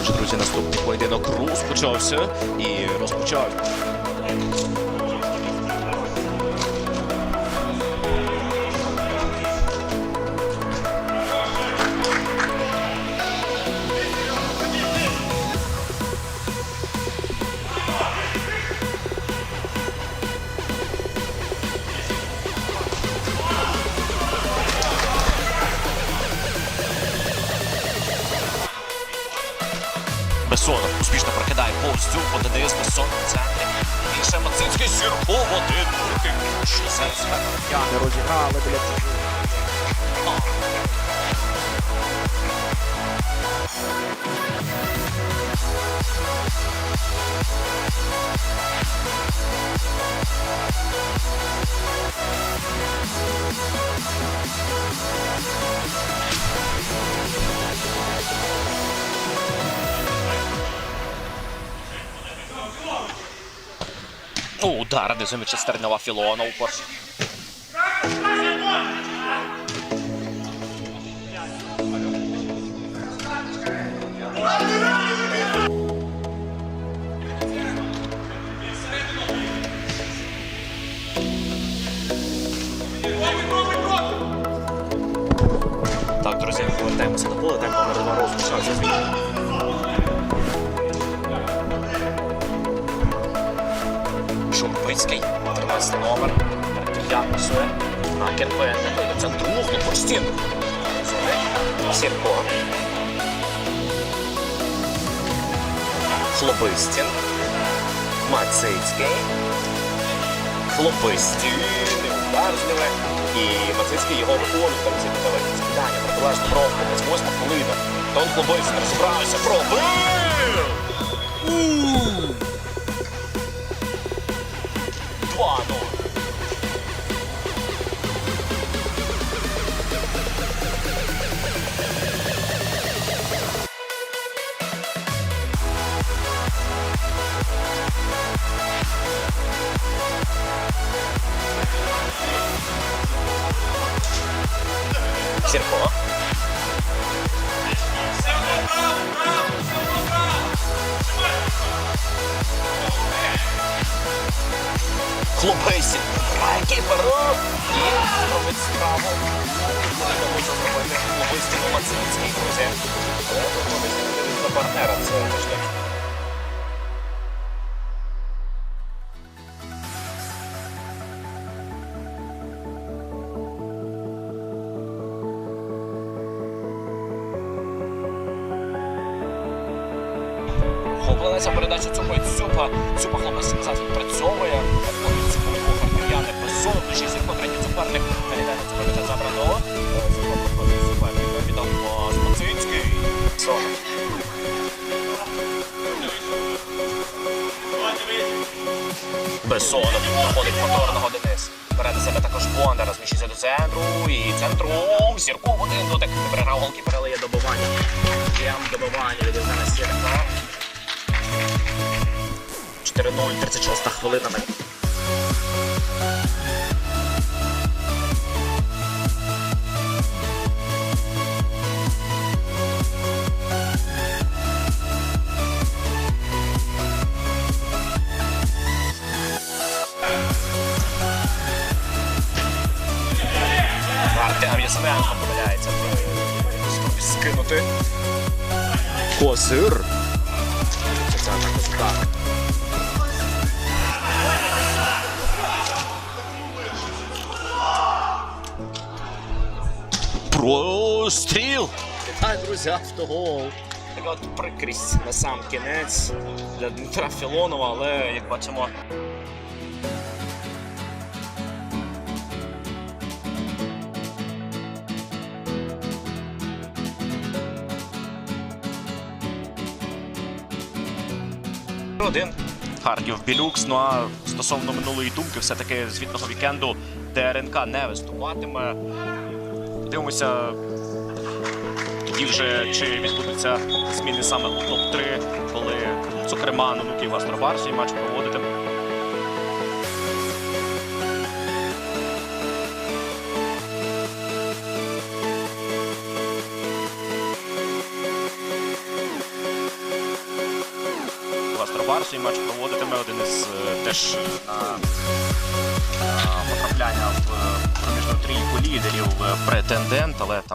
Отже, друзі, наступний поєдинок розпочався і розпочав. Прокидає повністю по ДДС Бесонов центрі. Більше Мацинський Сірко в один руки. Що зараз Не розіграли біля чужих. Ну, удар Філона у перший. Так, друзі, повертаємося до поля. Тайм номер два розпочався. 13 номер. Я пасує на КНП. Це друг, ну почти. Сірко. Хлопистін. Мацицький. Хлопистін. Удар зліве. І Мацицький його виконує. Там ці скидання. Протилежно бровку. Ось восьма хвилина. Тон Хлопистін розібрався. Пробив! Сірко. Хлопейсін. Кіпер. І робить справу. Не може зробити Хлопейсін Мацинський, друзі. Робить до партнера. Це важливо. Охоплена передача цього Цюпа. Цюпа хлопець назад відпрацьовує. Обходить цього харків'яни зірко третій суперник. Налітає на цю передачу забрано. Зірко проходить суперника. Віддав пас Мацинський. Сон. Проходить повторного Денис. Бере до себе також Бондар, розміщується до центру. І центром Сірко в один дотик. Переграв голки, перелиє добивання. Прям добивання від Євгена Сірка. 4-0, 36 хвилина. Артем Ясененко помиляється. Скинути. Козир. Це також Простріл! Вітаю, друзі, автогол. Така от прикрість на сам кінець для Дмитра Філонова, але як бачимо. Один. Харків Білюкс. Ну а стосовно минулої думки, все-таки звітного вікенду ТРНК не виступатиме. Дивимося тоді вже чи відбудуться зміни саме у топ-3, коли, зокрема, Нануки і Гастробар свій матч проводитиме. Бар свій матч проводитиме один із е, теж е, на, потрапляння в е, проміжну трійку лідерів претендент, але там.